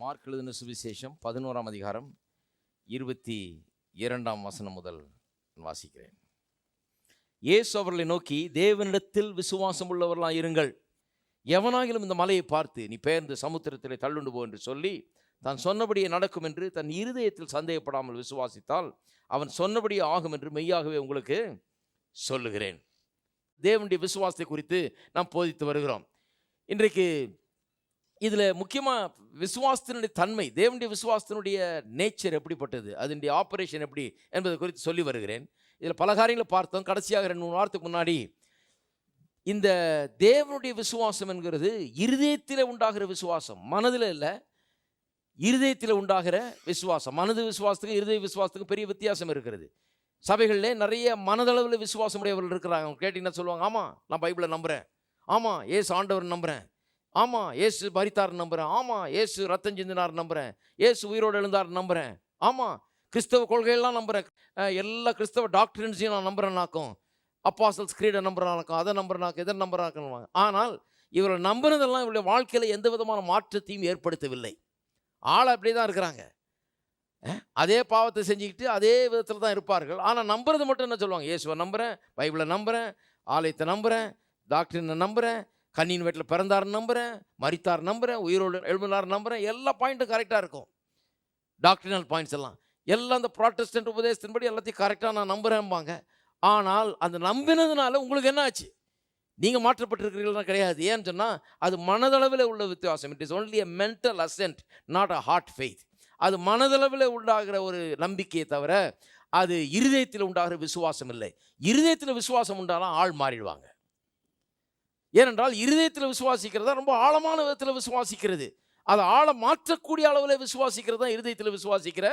Mark எழுதின சுவிசேஷம் பதினோராம் அதிகாரம் இருபத்தி இரண்டாம் வசனம் முதல் நான் வாசிக்கிறேன். இயேசு அவர்களை நோக்கி தேவனிடத்தில் விசுவாசம் உள்ளவர்களாக இருங்கள். எவனாகிலும் இந்த மலையை பார்த்து நீ பெயர்ந்து சமுத்திரத்திலே தள்ளுண்டு போ என்று சொல்லி தான் சொன்னபடியே நடக்கும் என்று தன் இருதயத்தில் சந்தேகப்படாமல் விசுவாசித்தால் அவன் சொன்னபடியே ஆகும் என்று மெய்யாகவே உங்களுக்கு சொல்லுகிறேன். தேவனுடைய விசுவாசத்தை குறித்து நாம் போதித்து வருகிறோம். இன்றைக்கு இதில் முக்கியமாக விசுவாசத்தினுடைய தன்மை தேவனுடைய விசுவாசத்தினுடைய நேச்சர் எப்படிப்பட்டது அதனுடைய ஆப்ரேஷன் எப்படி என்பதை குறித்து சொல்லி வருகிறேன். இதில் பல காரியங்களை பார்த்தோம். கடைசியாக ரெண்டு மூணு வாரத்துக்கு முன்னாடி இந்த தேவனுடைய விசுவாசம் என்கிறது இருதயத்தில் உண்டாகிற விசுவாசம் மனதில் இல்லை இருதயத்தில் உண்டாகிற விசுவாசம். மனது விசுவாசத்துக்கும் இருதய விசுவாசத்துக்கும் பெரிய வித்தியாசம் இருக்கிறது. சபைகளிலே நிறைய மனதளவில் விசுவாசம் உடையவர்கள் இருக்கிறாங்க. அவங்க கேட்டிங்கன்னா சொல்லுவாங்க ஆமாம் நான் பைபிளை நம்புகிறேன் ஆமாம் ஏசு ஆண்டவர் நம்புகிறேன் ஆமாம் ஏசு பரித்தார் நம்புகிறேன் ஆமாம் ஏசு ரத்தம் சிந்தினார் நம்புகிறேன் ஏசு உயிரோடு எழுந்தார் நம்புகிறேன் ஆமாம் கிறிஸ்தவ கொள்கையெல்லாம் நம்புகிறேன் எல்லா கிறிஸ்தவ டாக்டர்ஸையும் நான் நம்புகிறேனாக்கும் அப்பாசல்ஸ் கிரீடை நம்புறானாக்கும் அதை நம்புறானாக்கும் இதை நம்புறாக்குன்னு ஆனால் இவர்கள் நம்புறதெல்லாம் இவருடைய வாழ்க்கையில் எந்த விதமான மாற்றத்தையும் ஏற்படுத்தவில்லை. ஆள் அப்படியே தான் இருக்கிறாங்க அதே பாவத்தை செஞ்சுக்கிட்டு அதே விதத்தில் தான் இருப்பார்கள். ஆனால் நம்புறது மட்டும் என்ன சொல்லுவாங்க? இயேசுவை நம்புகிறேன் பைபிளை நம்புகிறேன் ஆலயத்தை நம்புகிறேன் டாக்டரினை நம்புகிறேன் கண்ணின் வீட்டில் பிறந்தார் நம்புகிறேன் மறித்தார் நம்புகிறேன் உயிரோடு எழுப்பினார் நம்புகிறேன் எல்லா பாயிண்ட்டும் கரெக்டாக இருக்கும். டாக்டரினல் பாயிண்ட்ஸ் எல்லாம். எல்லாம் அந்த ப்ராட்டஸ்டன்ட் உபதேசத்தின்படி எல்லாத்தையும் கரெக்டாக நான் நம்புகிறேன்பாங்க ஆனால் அந்த நம்பினதுனால உங்களுக்கு என்ன ஆச்சு? நீங்கள் மாற்றப்பட்டிருக்கிறீர்களா கிடையாது. ஏன்னு சொன்னால் அது மனதளவில் உள்ள வித்தியாசம். It is only a mental assent not a heart faith அது மனதளவில் உண்டாகிற ஒரு நம்பிக்கையை தவிர அது இருதயத்தில் உண்டாகிற விசுவாசம் இல்லை. இருதயத்தில் விசுவாசம் உண்டானால் ஆள் மாறிடுவாங்க. ஏனென்றால் இருதயத்தில் விசுவாசிக்கிறதா ரொம்ப ஆழமான விதத்தில் விசுவாசிக்கிறது. அதை ஆழ மாற்றக்கூடிய அளவில் விசுவாசிக்கிறது தான் இருதயத்தில் விசுவாசிக்கிற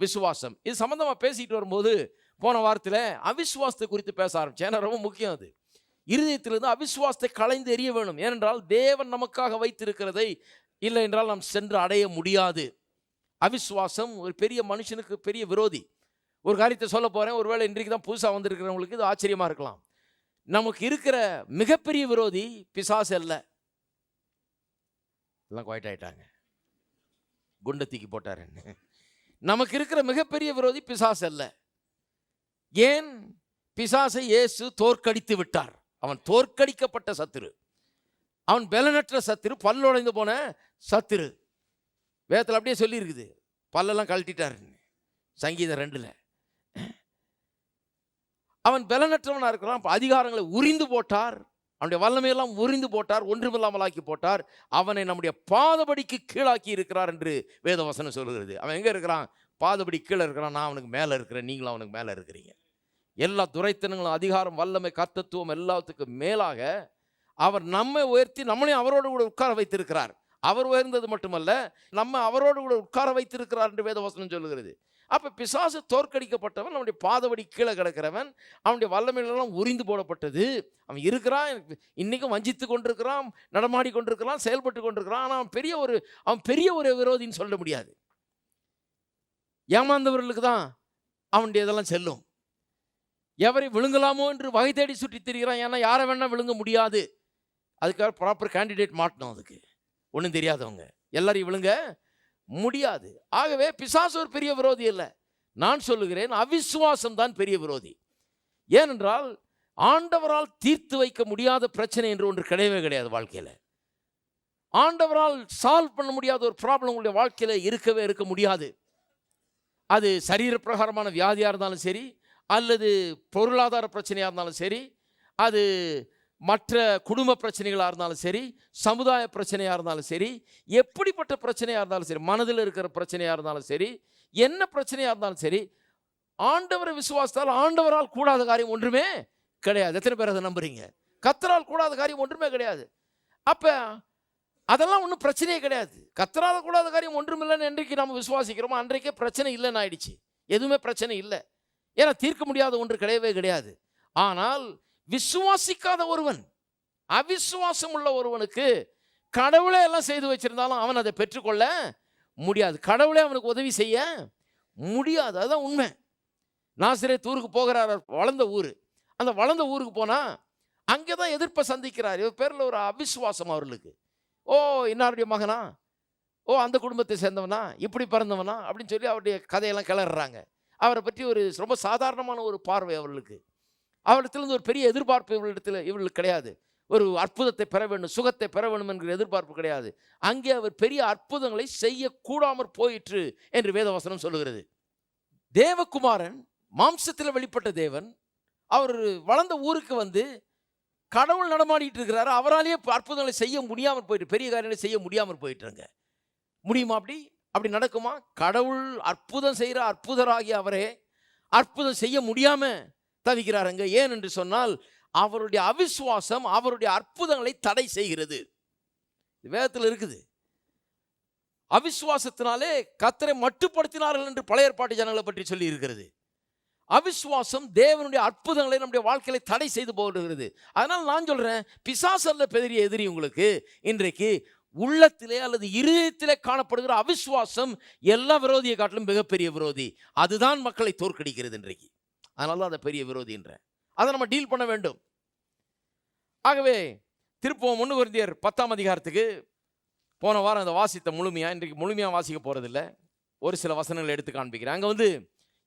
விசுவாசம். இது சம்மந்தமாக பேசிக்கிட்டு வரும்போது போன வாரத்தில் அவிசுவாசத்தை குறித்து பேச ஆரம்பித்தேன் ஏன்னா ரொம்ப முக்கியம் அது. இருதயத்திலிருந்து அவிசுவாசத்தை களைந்து எறிய வேணும். ஏனென்றால் தேவன் நமக்காக வைத்திருக்கிறதை இல்லை என்றால் நாம் சென்று அடைய முடியாது. அவிசுவாசம் ஒரு பெரிய மனுஷனுக்கு பெரிய விரோதி. ஒரு காரியத்தை சொல்ல போகிறேன் ஒருவேளை இன்றைக்கு தான் புதுசாக வந்திருக்கிறவங்களுக்கு இது ஆச்சரியமாக இருக்கலாம். நமக்கு இருக்கிற மிகப்பெரிய விரோதி பிசாசு அல்ல. எல்லாம் குவாய்ட் ஆயிட்டாங்க. குண்டை தூக்கி போட்டாருன்னு நமக்கு இருக்கிற மிகப்பெரிய விரோதி பிசாசு அல்ல. ஏன்? பிசாசை இயேசு தோற்கடித்து விட்டார். அவன் தோற்கடிக்கப்பட்ட சத்துரு. அவன் பலனற்ற சத்துரு. பல்லுடைந்து போன சத்துரு. வேதத்தில் அப்படியே சொல்லியிருக்குது. பல்லெல்லாம் கழட்டிட்டாருன்னு. சங்கீதம் ரெண்டில். அவன் பலனற்றவனாக இருக்கிறான். அப்போ அதிகாரங்களை உரிந்து போட்டார். அவனுடைய வல்லமையெல்லாம் உறிந்து போட்டார். ஒன்றுமில்லாமலாக்கி போட்டார். அவனை நம்முடைய பாதபடிக்கு கீழாக்கி இருக்கிறார் என்று வேதவசனம் சொல்கிறது. அவன் எங்கே இருக்கிறான்? பாதபடி கீழே இருக்கிறான். நான் அவனுக்கு மேலே இருக்கிறேன். நீங்களும் அவனுக்கு மேலே இருக்கிறீங்க. எல்லா துரைத்தனங்களும் அதிகாரம் வல்லமை கர்த்தத்துவம் எல்லாத்துக்கும் மேலாக அவர் நம்மை உயர்த்தி நம்மளையும் அவரோடு கூட உட்கார வைத்திருக்கிறார். அவர் உயர்ந்தது மட்டுமல்ல நம்ம அவரோடு கூட உட்கார வைத்திருக்கிறார் என்று வேதவசனம் சொல்லுகிறது. அப்போ பிசாசு தோற்கடிக்கப்பட்டவன் அவனுடைய பாதவடி கீழே கிடக்கிறவன் அவனுடைய வல்லமையிலெல்லாம் உரிந்து போடப்பட்டது. அவன் இருக்கிறான் இன்றைக்கும் வஞ்சித்து கொண்டிருக்கிறான் நடமாடி கொண்டிருக்கிறான் செயல்பட்டு கொண்டிருக்கிறான் ஆனால் அவன் பெரிய ஒரு அவன் பெரிய ஒரு விரோதின்னு சொல்ல முடியாது. ஏமாந்தவர்களுக்கு தான் அவனுடைய இதெல்லாம் செல்லும். எவரை விழுங்கலாமோ என்று வகை தேடி சுற்றி திரிகிறான் ஏன்னா யாரை வேணால் விழுங்க முடியாது. அதுக்காக ப்ராப்பர் கேண்டிடேட் மாட்டணும் அதுக்கு. ஒன்றும் தெரியாதவங்க. எல்லாரையும் விழுங்க. முடியாது. ஆகவே பிசாசு ஒரு பெரிய விரோதி இல்லை நான் சொல்லுகிறேன் அவிசுவாசம் தான் பெரிய விரோதி. ஏனென்றால் ஆண்டவரால் தீர்த்து வைக்க முடியாத பிரச்சனை என்று ஒன்று கிடையவே கிடையாது வாழ்க்கையில். ஆண்டவரால் சால்வ் பண்ண முடியாத ஒரு ப்ராப்ளம் உங்களுடைய வாழ்க்கையில் இருக்கவே இருக்க முடியாது. அது சரீர பிரகாரமான வியாதியாக இருந்தாலும் சரி அல்லது பொருளாதார பிரச்சனையாக இருந்தாலும் சரி அது மற்ற குடும்ப பிரச்சனைகளாக இருந்தாலும் சரி சமுதாய பிரச்சனையாக இருந்தாலும் சரி எப்படிப்பட்ட பிரச்சனையாக இருந்தாலும் சரி மனதில் இருக்கிற பிரச்சனையாக இருந்தாலும் சரி என்ன பிரச்சனையாக இருந்தாலும் சரி ஆண்டவரை விசுவாசத்தால் ஆண்டவரால் கூடாத காரியம் ஒன்றுமே கிடையாது. எத்தனை பேர் அதை நம்புறீங்க? கத்தரால் கூடாத காரியம் ஒன்றுமே கிடையாது. அப்போ அதெல்லாம் ஒன்றும் பிரச்சனையே கிடையாது. கத்தரால் கூடாத காரியம் ஒன்றுமில்லைன்னு என்றைக்கு நம்ம விசுவாசிக்கிறோமோ அன்றைக்கே பிரச்சனை இல்லைன்னு ஆயிடுச்சு. எதுவுமே பிரச்சனை இல்லை. ஏன்னா தீர்க்க முடியாத ஒன்று கிடையவே கிடையாது. ஆனால் விசுவாசிக்காத ஒருவன் அவிசுவாசம் உள்ள ஒருவனுக்கு கடவுளே எல்லாம் செய்து வச்சிருந்தாலும் அவன் அதை பெற்றுக்கொள்ள முடியாது. கடவுளே அவனுக்கு உதவி செய்ய முடியாது. அதுதான் உண்மை. நாசிரே ஊருக்கு போகிறார் வளர்ந்த ஊர். அந்த வளர்ந்த ஊருக்கு போனால் அங்கே தான் எதிர்ப்பை சந்திக்கிறார். இவர் பேரில் ஒரு அவிசுவாசம் அவர்களுக்கு. ஓ இன்னாருடைய மகனா? ஓ அந்த குடும்பத்தை சேர்ந்தவனா? இப்படி பிறந்தவனா? அப்படின்னு சொல்லி அவருடைய கதையெல்லாம் கிளறாங்க அவரை பற்றி ஒரு ரொம்ப சாதாரணமான ஒரு பார்வை அவர்களுக்கு. அவளிடத்திலிருந்து ஒரு பெரிய எதிர்பார்ப்பு இவளிடத்தில் இவர்களுக்கு கிடையாது. ஒரு அற்புதத்தை பெற வேண்டும் சுகத்தை பெற வேண்டும் என்கிற எதிர்பார்ப்பு கிடையாது. அங்கே அவர் பெரிய அற்புதங்களை செய்யக்கூடாமற் போயிற்று என்று வேதவசனம் சொல்லுகிறது. தேவகுமாரன் மாம்சத்தில் வெளிப்பட்ட தேவன் அவர் வளர்ந்த ஊருக்கு வந்து கடவுள் நடமாடிட்டு இருக்கிறாரு. அவராலேயே அற்புதங்களை செய்ய முடியாமல் போயிட்டு பெரிய காரியங்களை செய்ய முடியாமல் போயிட்டுருங்க முடியுமா அப்படி? அப்படி நடக்குமா? கடவுள் அற்புதம் செய்கிற அற்புதராகிய அவரே அற்புதம் செய்ய முடியாமல் தவிக்கிறார் அங்கே ஏன் என்று சொன்னால் அவருடைய அவிசுவாசம் அவருடைய அற்புதங்களை தடை செய்கிறது. வேதத்தில் இருக்குது. அவிசுவாசத்தினாலே கத்தரை மட்டுப்படுத்தினார்கள் என்று பழைய ஏற்பாட்டு ஜனங்களை பற்றி சொல்லி இருக்கிறது. அவிசுவாசம் தேவனுடைய அற்புதங்களை நம்முடைய வாழ்க்கையில தடை செய்து போடுகிறது அதனால் நான் சொல்கிறேன் பிசாசல்ல பெரிய எதிரி உங்களுக்கு. இன்றைக்கு உள்ளத்திலே அல்லது இருதயத்திலே காணப்படுகிற அவிசுவாசம் எல்லா விரோதியை காட்டிலும் மிகப்பெரிய விரோதி. அதுதான் மக்களை தோற்கடிக்கிறது இன்றைக்கு. அதனால தான் அந்த பெரிய விரோதின்ற அதை நம்ம டீல் பண்ண வேண்டும். ஆகவே திருப்பம் ஒன்று குருந்தியர் பத்தாம் அதிகாரத்துக்கு போன வாரம் அதை வாசித்த முழுமையாக இன்றைக்கு முழுமையாக வாசிக்க போகிறதில்ல ஒரு சில வசனங்களை எடுத்து காண்பிக்கிறேன். அங்கே வந்து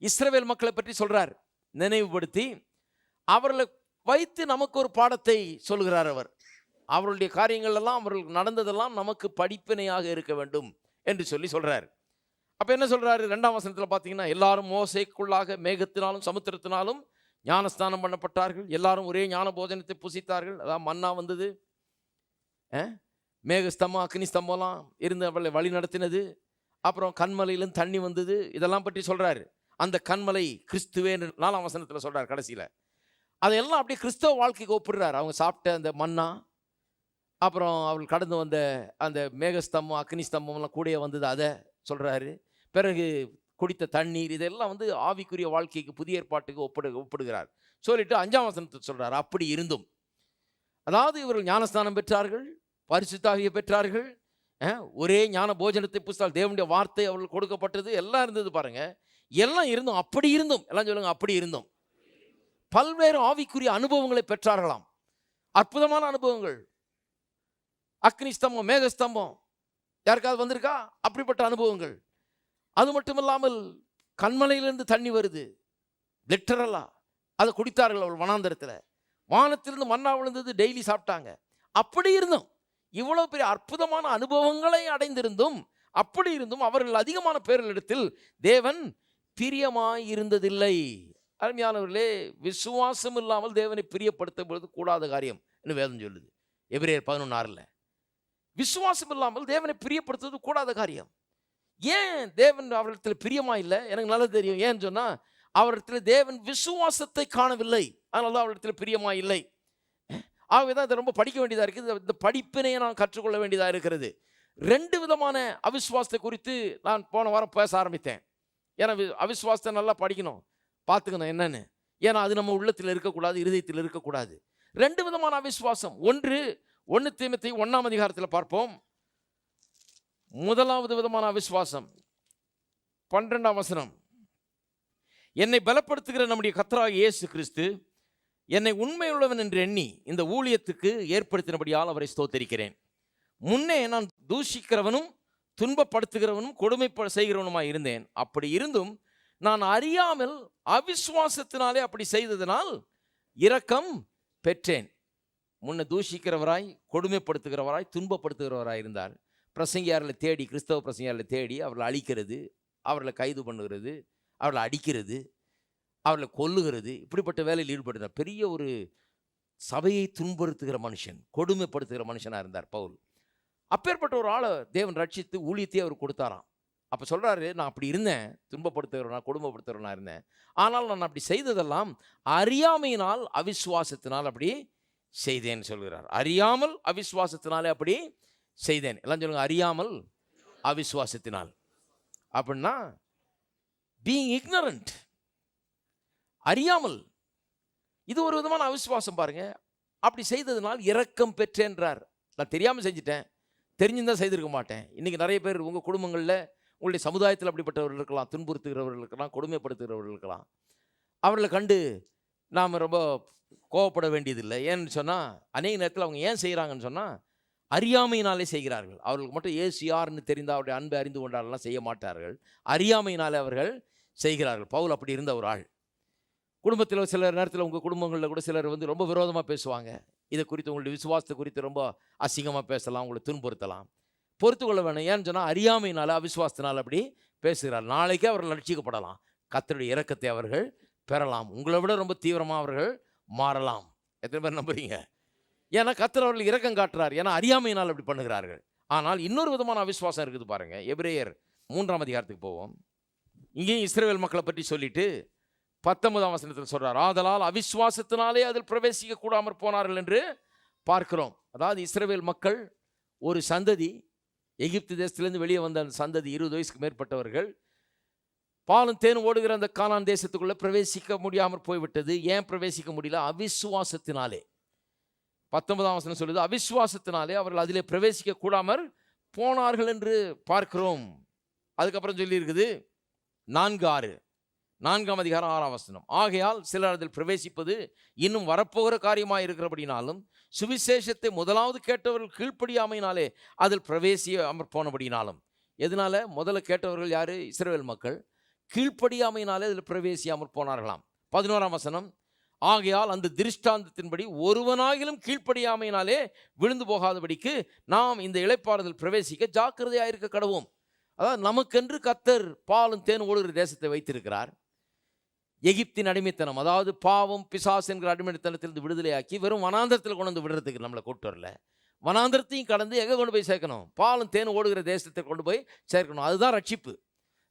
இஸ்ரவேல் மக்களை பற்றி சொல்கிறார் நினைவுபடுத்தி அவர்களை வைத்து நமக்கு ஒரு பாடத்தை சொல்கிறார் அவர். அவருடைய காரியங்கள் எல்லாம் அவர்களுக்கு நடந்ததெல்லாம் நமக்கு படிப்பினையாக இருக்க வேண்டும் என்று சொல்லி சொல்கிறார் அப்போ என்ன சொல்கிறாரு ரெண்டாம் வசனத்தில் பார்த்தீங்கன்னா எல்லாரும் மோசைக்குள்ளாக மேகத்தினாலும் சமுத்திரத்தினாலும் ஞானஸ்தானம் பண்ணப்பட்டார்கள். எல்லாரும் ஒரே ஞான போஜனத்தை புசித்தார்கள். அதான் மன்னா வந்தது. மேகஸ்தம்பம் அக்னி ஸ்தம்பம்லாம் இருந்து அவளை வழி நடத்தினது. அப்புறம் கண்மலையிலும் தண்ணி வந்தது. இதெல்லாம் பற்றி சொல்கிறாரு அந்த கண்மலை கிறிஸ்துவே நாலாம் வசனத்தில் சொல்கிறார் கடைசியில். அதையெல்லாம் அப்படியே கிறிஸ்தவ வாழ்க்கைக்கு ஒப்பிடுறாரு. அவங்க சாப்பிட்ட அந்த மன்னா அப்புறம் அவள் கடந்து வந்த அந்த மேகஸ்தம்பம் அக்னி ஸ்தம்பம்லாம் கூடயே வந்தது. அதை சொல்கிறாரு பிறகு குடித்த தண்ணீர் இதெல்லாம் வந்து ஆவிக்குரிய வாழ்க்கைக்கு புதிய ஏற்பாட்டுக்கு ஒப்பிடு ஒப்பிடுகிறார். சொல்லிட்டு அஞ்சாம் வசனத்தை சொல்கிறார் அப்படி இருந்தும். அதாவது இவர்கள் ஞானஸ்தானம் பெற்றார்கள் பரிசுத்தாகிய பெற்றார்கள் ஒரே ஞான போஜனத்தை புஸ்தால் தேவனுடைய வார்த்தை அவர்கள் கொடுக்கப்பட்டது எல்லாம் இருந்தது பாருங்கள் எல்லாம் இருந்தும் அப்படி இருந்தும் எல்லாம் சொல்லுங்க அப்படி இருந்தும். பல்வேறு ஆவிக்குரிய அனுபவங்களை பெற்றார்களாம். அற்புதமான அனுபவங்கள். அக்னி ஸ்தம்பம் மேகஸ்தம்பம் யாருக்காவது வந்திருக்கா? அப்படிப்பட்ட அனுபவங்கள். அது மட்டும் இல்லாமல் கண்மலையிலிருந்து தண்ணி வருது. லிட்டரலா அதை குடித்தார்கள் அவள் வனாந்தரத்தில். வானத்திலிருந்து மண்ணா விழுந்தது டெய்லி சாப்பிட்டாங்க. அப்படி இருந்தும் இவ்வளோ பெரிய அற்புதமான அனுபவங்களை அடைந்திருந்தும் அப்படி இருந்தும் அவர்கள் அதிகமான பேர்களிடத்தில் தேவன் பிரியமாய் இருந்ததில்லை அருமையானவர்களே விசுவாசம் இல்லாமல் தேவனை பிரியப்படுத்த பொழுது கூடாத காரியம் என்று வேதம் சொல்லுது. எபிரேயர் பதினொன்று ஆறில். விசுவாசம் இல்லாமல் தேவனை பிரியப்படுத்துவது கூடாத காரியம். ஏன் தேவன் அவரிடத்தில் பிரியமா இல்லை? எனக்கு நல்லா தெரியும். ஏன்னு சொன்னால் அவரிடத்தில் தேவன் விசுவாசத்தை காணவில்லை. அதனால தான் அவரிடத்தில் பிரியமா இல்லை. ஆகவே தான் இதை ரொம்ப படிக்க வேண்டியதாக இருக்குது. இந்த படிப்பினையை நான் கற்றுக்கொள்ள வேண்டியதாக இருக்கிறது. ரெண்டு விதமான அவிஸ்வாசத்தை குறித்து நான் போன வாரம் பேச ஆரம்பித்தேன். ஏன்னா அவிஸ்வாசத்தை நல்லா படிக்கணும். பார்த்துக்கணும் என்னன்னு. ஏன்னா அது நம்ம உள்ளத்தில் இருக்கக்கூடாது இருதயத்தில் இருக்கக்கூடாது. ரெண்டு விதமான அவிஸ்வாசம் ஒன்று ஒன்று தீமத்தை ஒன்றாம் அதிகாரத்தில் பார்ப்போம். முதலாவது விதமான அவிசுவாசம். பன்னிரெண்டாம் வசனம். என்னை பலப்படுத்துகிற நம்முடைய கத்தராக இயேசு கிறிஸ்து என்னை உண்மையுள்ளவன் என்று எண்ணி இந்த ஊழியத்துக்கு ஏற்படுத்தினபடியால் அவரை ஸ்தோத்தரிக்கிறேன். முன்னே நான் தூஷிக்கிறவனும் துன்பப்படுத்துகிறவனும் கொடுமை செய்கிறவனுமாய் இருந்தேன். அப்படி இருந்தும் நான் அறியாமல் அவிஸ்வாசத்தினாலே அப்படி செய்ததினால் இரக்கம் பெற்றேன். முன்ன தூஷிக்கிறவராய் கொடுமைப்படுத்துகிறவராய் துன்பப்படுத்துகிறவராய் இருந்தார். பிரசங்கியாரில் தேடி கிறிஸ்தவ பிரசங்கியாரில் தேடி அவர்களை அழிக்கிறது அவர்களை கைது பண்ணுகிறது அவர்களை அடிக்கிறது அவர்களை கொல்லுகிறது. இப்படிப்பட்ட வேலையில் ஈடுபடுகிறார் பெரிய ஒரு சபையை துன்புறுத்துகிற மனுஷன் கொடுமைப்படுத்துகிற மனுஷனாக இருந்தார் பவுல். அப்பேற்பட்ட ஒரு ஆளை தேவன் ரட்சித்து ஊழியத்தையே அவர் கொடுத்தாராம். அப்போ சொல்கிறாரு நான் அப்படி இருந்தேன். துன்பப்படுத்துகிறவனா கொடுமைப்படுத்துகிறவனா இருந்தேன். ஆனால் நான் அப்படி செய்ததெல்லாம் அறியாமையினால் அவிஸ்வாசத்தினால் அப்படி செய்தேன் சொல்கிறார். அறியாமல் அவிஸ்வாசத்தினாலே அப்படி செய்தேன். எல்லாம் சொல்லுங்கள் அறியாமல் அவிசுவாசத்தினால். அப்படின்னா பீயிங் இக்னரண்ட் அறியாமல். இது ஒரு விதமான அவிசுவாசம் பாருங்க. அப்படி செய்ததுனால் இரக்கம் பெற்றேன்றார். நான் தெரியாமல் செஞ்சிட்டேன். தெரிஞ்சிருந்தா செய்திருக்க மாட்டேன். இன்றைக்கி நிறைய பேர் உங்கள் குடும்பங்களில் உங்களுடைய சமுதாயத்தில் அப்படிப்பட்டவர்கள் இருக்கலாம் துன்புறுத்துகிறவர்கள் இருக்கலாம் கொடுமைப்படுத்துகிறவர்கள் இருக்கலாம். அவர்களை கண்டு நாம் ரொம்ப கோவப்பட வேண்டியதில்லை. ஏன்னு சொன்னால் அநேக நேரத்தில் அவங்க ஏன் செய்கிறாங்கன்னு சொன்னால் அறியாமையினாலே செய்கிறார்கள். அவர்களுக்கு மட்டும் ஏசு யாருன்னு தெரிந்தால் அவருடைய அன்பை அறிந்து கொண்டாரெல்லாம் செய்ய மாட்டார்கள். அறியாமையினாலே அவர்கள் செய்கிறார்கள். பவுல் அப்படி இருந்த ஒரு ஆள். குடும்பத்தில் சில நேரத்தில் உங்கள் குடும்பங்களில் கூட சிலர் வந்து ரொம்ப விரோதமாக பேசுவாங்க. இதை குறித்து உங்களுடைய விசுவாசத்தை குறித்து ரொம்ப அசிங்கமாக பேசலாம் உங்களை துன்புறுத்தலாம். பொறுத்து கொள்ள வேணும். ஏன்னு சொன்னால் அறியாமையினால அவிசுவாசத்தினால் அப்படி பேசுகிறார். நாளைக்கே அவர்கள் ரட்சிக்கப்படலாம். கத்தருடைய இறக்கத்தை அவர்கள் பெறலாம். உங்களை விட ரொம்ப தீவிரமாக அவர்கள் மாறலாம். எத்தனை பேர் நம்புறீங்க? ஏன்னா கத்தர் அவர்கள் இரக்கம் காட்டுறார். ஏன்னா அறியாமையினால் அப்படி பண்ணுகிறார்கள். ஆனால் இன்னொரு விதமான அவிஸ்வாசம் இருக்குது பாருங்க. எப்ரேயர் மூன்றாம் அதிகாரத்துக்கு போவோம். இங்கேயும் இஸ்ரேல் மக்களை பற்றி சொல்லிட்டு பத்தொன்பதாம் வசனத்தில் சொல்றார். ஆதலால் அவிஸ்வாசத்தினாலே அதில் பிரவேசிக்க கூடாமற் போனார்கள் என்று பார்க்கிறோம். அதாவது இஸ்ரேல் மக்கள் ஒரு சந்ததி எகிப்து தேசத்திலிருந்து வெளியே வந்த அந்த சந்ததி இருபது வயசுக்கு மேற்பட்டவர்கள் பாலும் தேன் ஓடுகிற அந்த காலான் தேசத்துக்குள்ளே பிரவேசிக்க முடியாமல் போய்விட்டது. ஏன் பிரவேசிக்க முடியல? அவிசுவாசத்தினாலே. பத்தொன்பதாம் வசனம் சொல்லுது அவிசுவாசத்தினாலே அவர்கள் அதிலே பிரவேசிக்க கூடாமற் போனார்கள் என்று பார்க்கிறோம். அதுக்கப்புறம் சொல்லியிருக்குது நான்கு ஆறு நான்காம் அதிகாரம் ஆறாம் வசனம் ஆகையால் சிலர் அதில் பிரவேசிப்பது இன்னும் வரப்போகிற காரியமாக இருக்கிறபடினாலும் சுவிசேஷத்தை முதலாவது கேட்டவர்கள் கீழ்ப்படியாமையினாலே அதில் பிரவேசியாமற் போனபடினாலும். எதனால? முதல்ல கேட்டவர்கள் யாரு? இஸ்ரேல் மக்கள். கீழ்ப்படியாமையினாலே அதில் பிரவேசியாமல் போனார்களாம். பதினோராம் வசனம் ஆகையால் அந்த திருஷ்டாந்தத்தின்படி ஒருவனாகிலும் கீழ்ப்படியாமையினாலே விழுந்து போகாதபடிக்கு நாம் இந்த இழைப்பாறுதல் பிரவேசிக்க ஜாக்கிரதையாக இருக்க கடவோம் அதாவது நமக்கென்று கத்தர் பாலும் தேன் ஓடுகிற தேசத்தை வைத்திருக்கிறார். எகிப்தின் அடிமைத்தனம் அதாவது பாவம் பிசாஸ் என்கிற அடிமைத்தனத்திலிருந்து விடுதலையாக்கி வெறும் வனாந்தரத்தில் கொண்டு வந்து விடுறதுக்கு நம்மளை கூட்டு வரல. வனாந்தரத்தையும் கடந்து எங்கே கொண்டு போய் சேர்க்கணும்? பாலும் தேன் ஓடுகிற தேசத்தை கொண்டு போய் சேர்க்கணும். அதுதான் ரட்சிப்பு.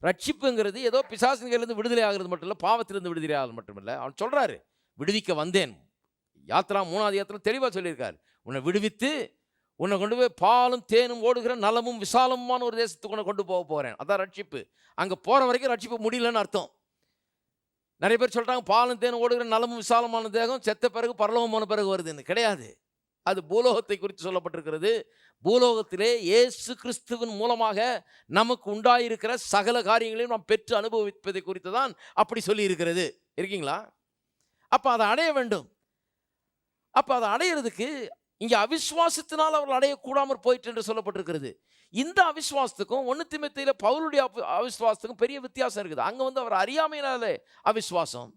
ரட்சிப்புங்கிறது ஏதோ பிசாசின்களிலிருந்து விடுதலை ஆகிறது மட்டும் இல்லை பாவத்திலிருந்து விடுதலை ஆகிறது மட்டும் இல்லை. அவன் சொல்கிறாரு விடுவிக்க வந்தேன். யாத்ரா மூணாவது யாத்திரை தெளிவாக சொல்லியிருக்கார். உன்னை விடுவித்து உன்னை கொண்டு போய் பாலும் தேனும் ஓடுகிற நலமும் விசாலமான ஒரு தேசத்துக்கு உன்னை கொண்டு போக போகிறேன் அதான் ரட்சிப்பு. அங்கே போகிற வரைக்கும் ரட்சிப்பு முடியலன்னு அர்த்தம். நிறைய பேர் சொல்கிறாங்க பாலும் தேனும் ஓடுகிற நலமும் விசாலமான தேகம் செத்த பிறகு பரலோகமான பிறகு வருதுன்னு. கிடையாது. அது பூலோகத்தை குறித்து சொல்லப்பட்டிருக்கிறது. பூலோகத்திலே இயேசு கிறிஸ்துவின் மூலமாக நமக்கு உண்டாயிருக்கிற சகல காரியங்களையும் நாம் பெற்று அனுபவிப்பதை குறித்து தான் அப்படி சொல்லியிருக்கிறது. இருக்கீங்களா? அப்போ அதை அடைய வேண்டும். அப்போ அதை அடையிறதுக்கு இங்கே அவிஸ்வாசத்தினால் அவர்கள் அடையக்கூடாமல் போயிற்று என்று சொல்லப்பட்டிருக்கிறது. இந்த அவிஸ்வாசத்துக்கும் ஒன்று திமுத்தையில் பவுலுடைய அவிஸ்வாசத்துக்கும் பெரிய வித்தியாசம் இருக்குது. அங்கே வந்து அவர் அறியாமையினாலே அவிஸ்வாசம்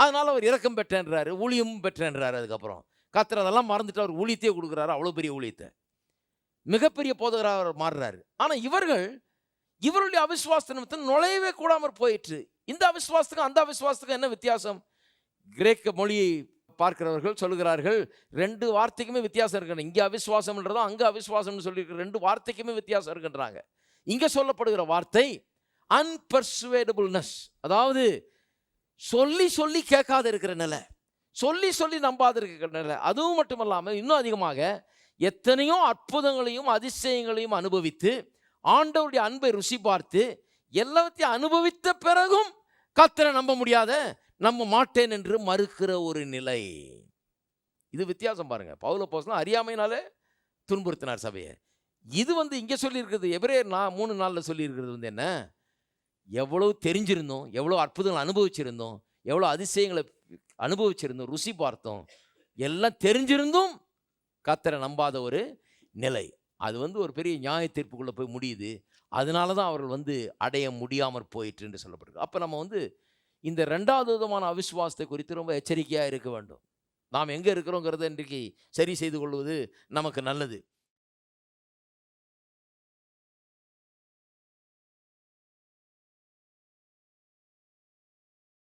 அதனால் அவர் இறக்கம் பெற்றேன்றாரு ஊழியமும் பெற்றேன்றாரு அதுக்கப்புறம். கத்திர அதெல்லாம் மறந்துட்டு அவர் ஊழியத்தையே கொடுக்குறாரு அவ்வளோ பெரிய ஊழியத்தை. மிகப்பெரிய போதகராக அவர் மாறுறாரு. ஆனால் இவர்கள் இவருடைய அவிஸ்வாச நிமித்தம் நுழையவே கூடாமல் போயிற்று. இந்த அவிஸ்வாசத்துக்கும் அந்த அவிஸ்வாசத்துக்கும் என்ன வித்தியாசம்? கிரேக்க மொழியை பார்க்கிறவர்கள் சொல்லுகிறார்கள் ரெண்டு வார்த்தைக்குமே வித்தியாசம் இருக்கின்றன இங்கே அவிஸ்வாசம்ன்றதும் அங்கே அவிஸ்வாசம்னு சொல்லியிருக்கிற ரெண்டு வார்த்தைக்குமே வித்தியாசம் இருக்கின்றாங்க. இங்கே சொல்லப்படுகிற வார்த்தை அன்பர்சுவேடபுள்னஸ் அதாவது சொல்லி சொல்லி கேட்காத இருக்கிற நிலை சொல்லி சொல்லி நம்பாத இருக்கிற நிலை அதுவும் மட்டும் இல்லாமல் இன்னும் அதிகமாக எத்தனையோ அற்புதங்களையும் அதிசயங்களையும் அனுபவித்து ஆண்டவருடைய அன்பை ருசி பார்த்து எல்லாத்தையும் அனுபவித்த பிறகும் கத்தரை நம்ப முடியாத நம்ப மாட்டேன் என்று மறுக்கிற ஒரு நிலை. இது வித்தியாசம் பாருங்க. பவுல போஸ்லாம் அறியாமையினாலே துன்புறுத்தினார் சபையை. இது வந்து இங்கே சொல்லியிருக்கிறது எவரே நான் மூணு நாளில் சொல்லியிருக்கிறது வந்து என்ன? எவ்வளோ தெரிஞ்சிருந்தோம் எவ்வளோ அற்புதங்கள் அனுபவிச்சிருந்தோம் எவ்வளோ அதிசயங்களை அனுபவிச்சிருந்தோம் ருசி பார்த்தோம். எல்லாம் தெரிஞ்சிருந்தும் கத்தரை நம்பாத ஒரு நிலை. அது வந்து ஒரு பெரிய நியாய தீர்ப்புக்குள்ளே போய் முடியுது. அதனால தான் அவர்கள் வந்து அடைய முடியாமற் போயிற்று என்று சொல்லப்படுது அப்போ நம்ம வந்து இந்த ரெண்டாவது விதமான அவிசுவாசத்தை குறித்து ரொம்ப எச்சரிக்கையாக இருக்க வேண்டும். நாம் எங்கே இருக்கிறோங்கிறத இன்றைக்கு சரி செய்து கொள்வது நமக்கு நல்லது.